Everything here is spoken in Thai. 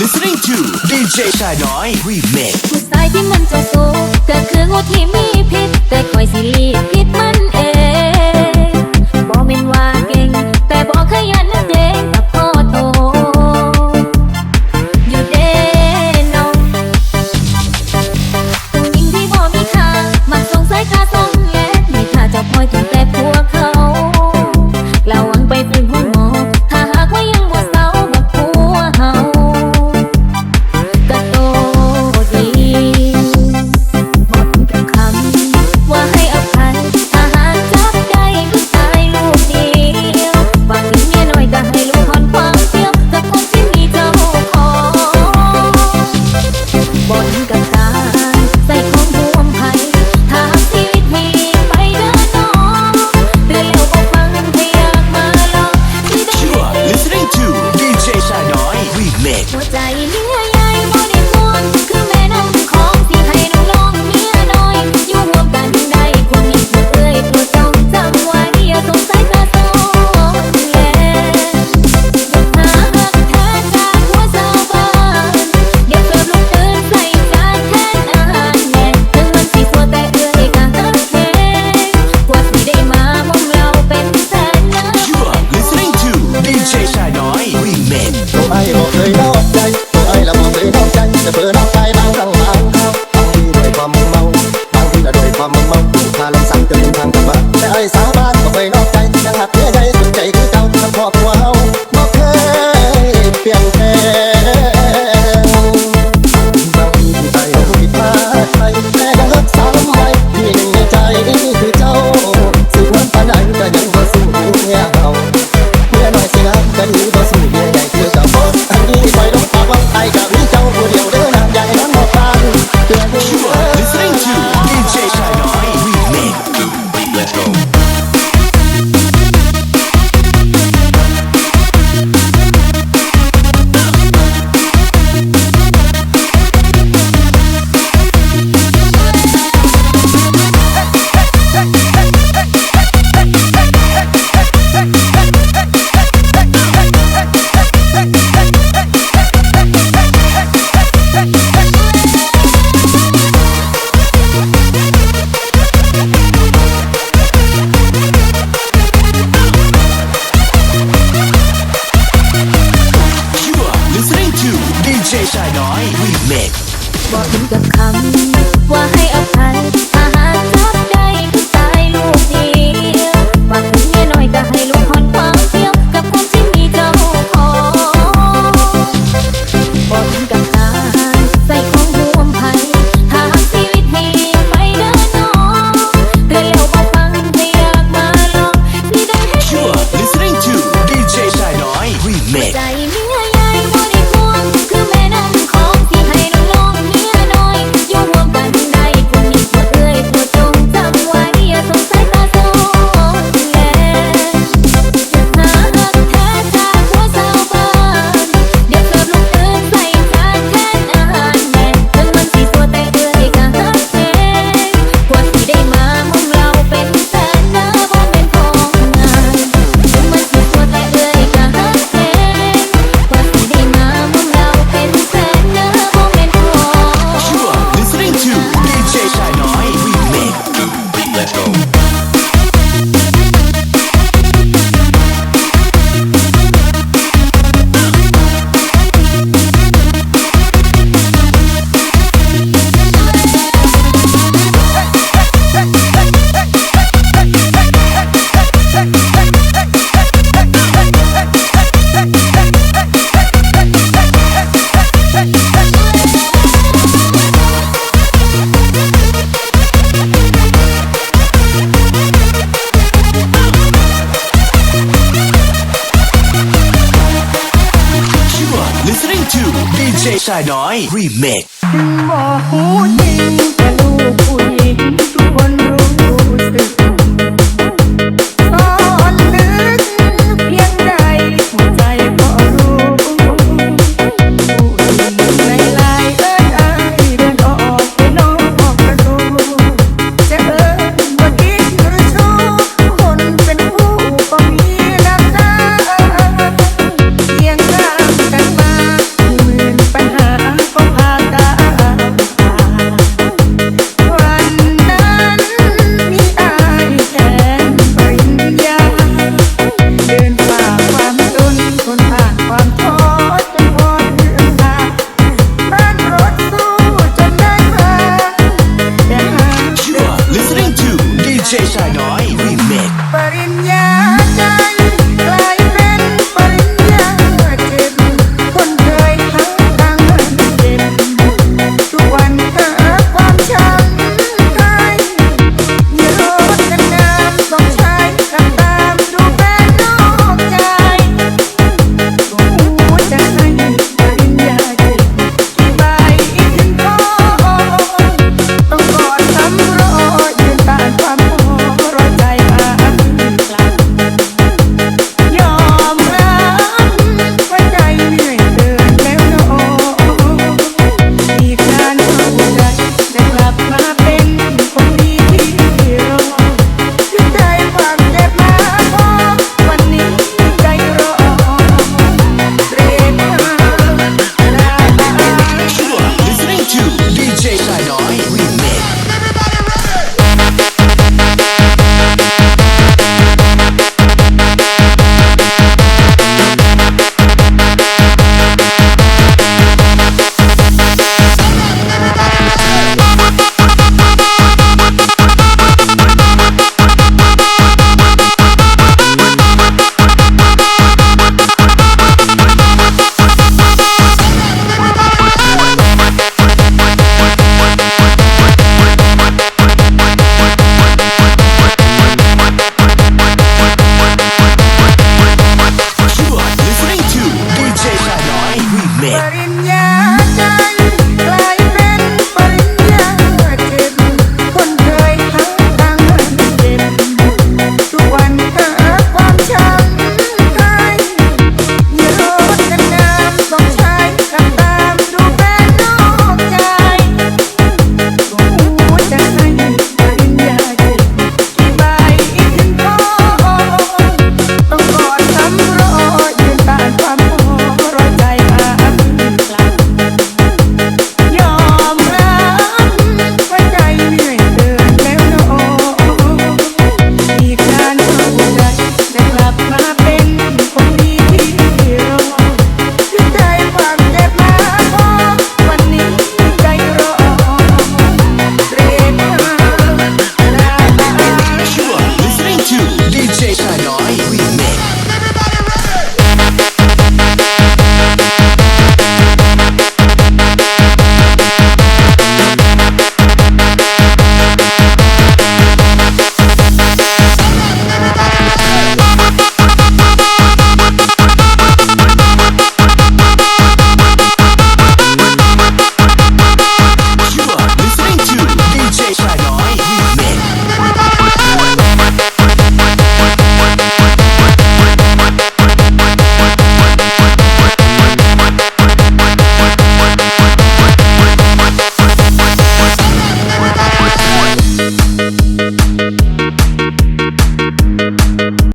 listening to DJ ชายน้อย Remix ผู้ชายที่มันเจ้าโซก็คืองูที่มีพิษ แต่คอยสิลีพิษมันเองบอกมันว่าเก่ง แต่บ่เคยยันนักเลง trai nói remix.